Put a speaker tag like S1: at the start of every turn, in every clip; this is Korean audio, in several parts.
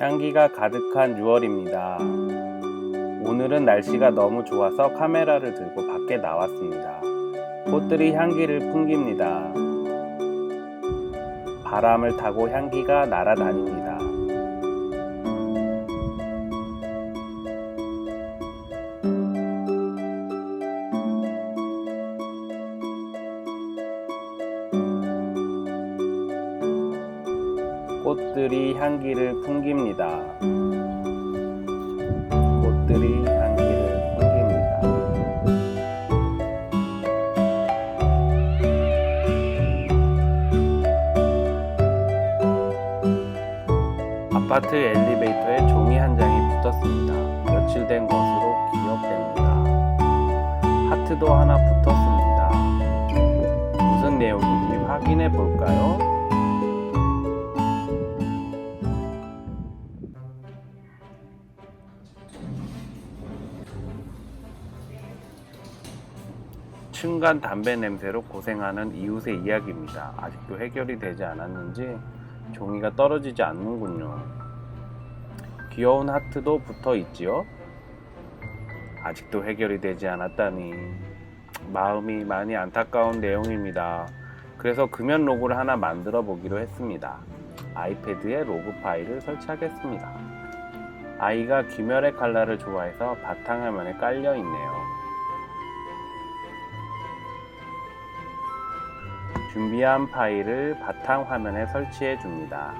S1: 향기가 가득한 6월입니다. 오늘은 날씨가 너무 좋아서 카메라를 들고 밖에 나왔습니다. 꽃들이 향기를 풍깁니다. 바람을 타고 향기가 날아다닙니다. 꽃들이 향기를 풍깁니다. 꽃들이 향기를 풍깁니다. 아파트 엘리베이터에 종이 한 장이 붙었습니다. 며칠 된 것으로 기억됩니다. 하트도 하나 붙었습니다. 층간 담배 냄새로 고생하는 이웃의 이야기입니다. 아직도 해결이 되지 않았는지 종이가 떨어지지 않는군요. 귀여운 하트도 붙어 있지요? 아직도 해결이 되지 않았다니 마음이 많이 안타까운 내용입니다. 그래서 금연 로고를 하나 만들어 보기로 했습니다. 아이패드에 로고 파일을 설치하겠습니다. 아이가 귀멸의 칼라를 좋아해서 바탕화면에 깔려 있네요. 준비한 파일을 바탕화면에 설치해 줍니다.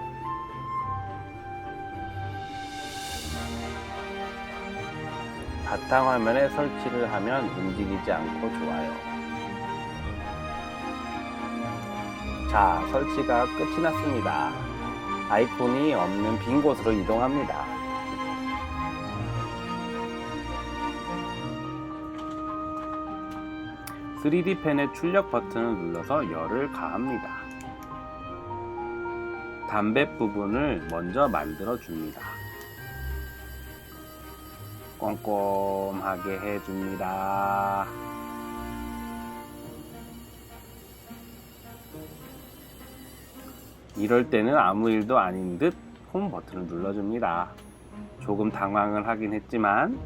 S1: 바탕화면에 설치를 하면 움직이지 않고 좋아요. 자, 설치가 끝이 났습니다. 아이콘이 없는 빈 곳으로 이동합니다. (3D) 펜의 출력 버튼을 눌러서 열을 가합니다. 담배 부분을 먼저 만들어 줍니다. 꼼꼼하게 해줍니다. 이럴 때는 아무 일도 아닌 듯 홈 버튼을 눌러줍니다. 조금 당황을 하긴 했지만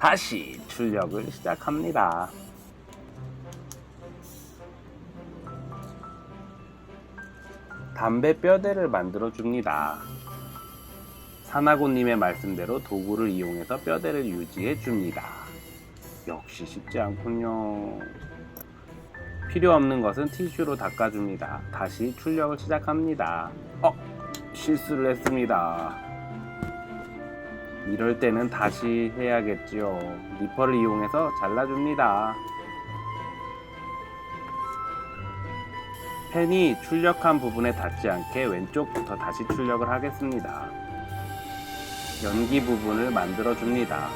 S1: 다시 출력을 시작합니다. 담배 뼈대를 만들어 줍니다. 사나고님의 말씀대로 도구를 이용해서 뼈대를 유지해 줍니다. 역시 쉽지 않군요. 필요 없는 것은 티슈로 닦아줍니다. 다시 출력을 시작합니다. 어, 실수를 했습니다. 이럴 때는 다시 해야겠지요. 리퍼를 이용해서 잘라줍니다. 펜이 출력한 부분에 닿지 않게 왼쪽부터 다시 출력을 하겠습니다. 연기 부분을 만들어 줍니다.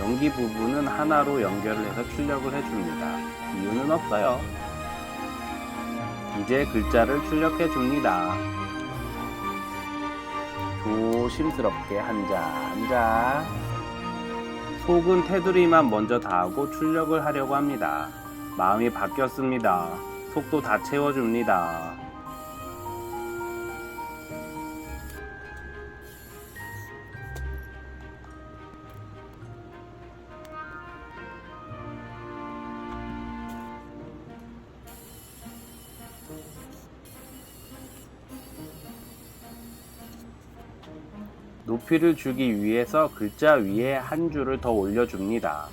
S1: 연기 부분은 하나로 연결을 해서 출력을 해줍니다. 이유는 없어요. 이제 글자를 출력해 줍니다. 조심스럽게 한자 한자 속은 테두리만 먼저 닿고 출력을 하려고 합니다. 마음이 바뀌었습니다. 속도 다 채워줍니다. 높이를 주기 위해서 글자 위에 한 줄을 더 올려줍니다.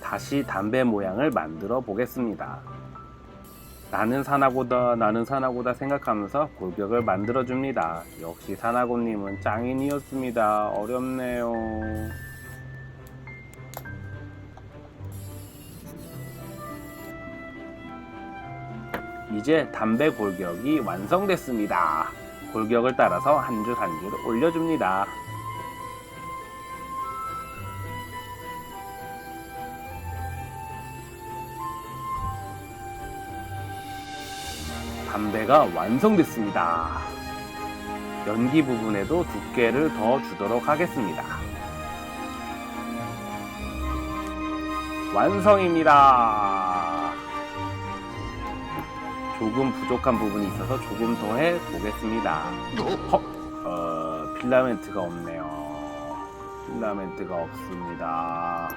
S1: 다시 담배 모양을 만들어 보겠습니다. 나는 사나고다, 나는 사나고다 생각하면서 골격을 만들어 줍니다. 역시 사나고님은 짱인이었습니다. 어렵네요. 이제 담배 골격이 완성됐습니다. 골격을 따라서 한 줄 한 줄 올려줍니다. 담배가 완성됐습니다. 연기 부분에도 두께를 더 주도록 하겠습니다. 완성입니다. 조금 부족한 부분이 있어서 조금 더 해 보겠습니다. 헉, 어, 필라멘트가 없네요. 필라멘트가 없습니다.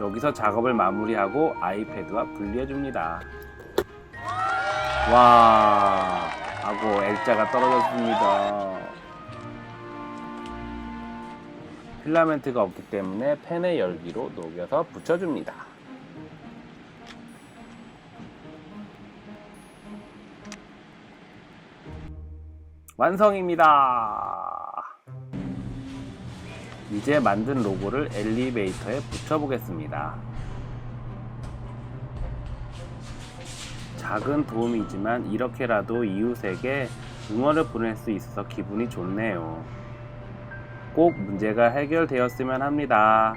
S1: 여기서 작업을 마무리하고 아이패드와 분리해 줍니다. 와, 하고 L자가 떨어졌습니다. 필라멘트가 없기 때문에 펜의 열기로 녹여서 붙여줍니다. 완성입니다. 이제 만든 로고를 엘리베이터에 붙여보겠습니다. 작은 도움이지만 이렇게라도 이웃에게 응원을 보낼 수 있어서 기분이 좋네요. 꼭 문제가 해결되었으면 합니다.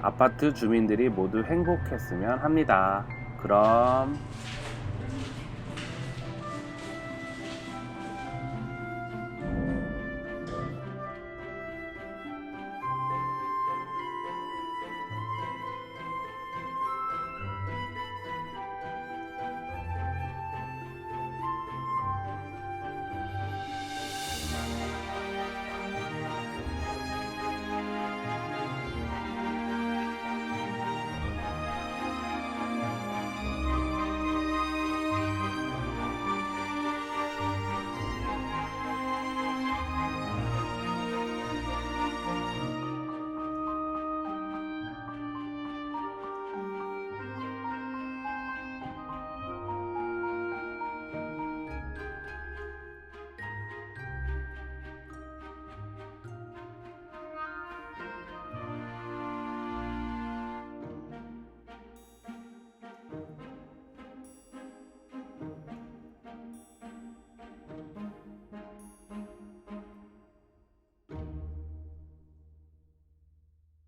S1: 아파트 주민들이 모두 행복했으면 합니다. 그럼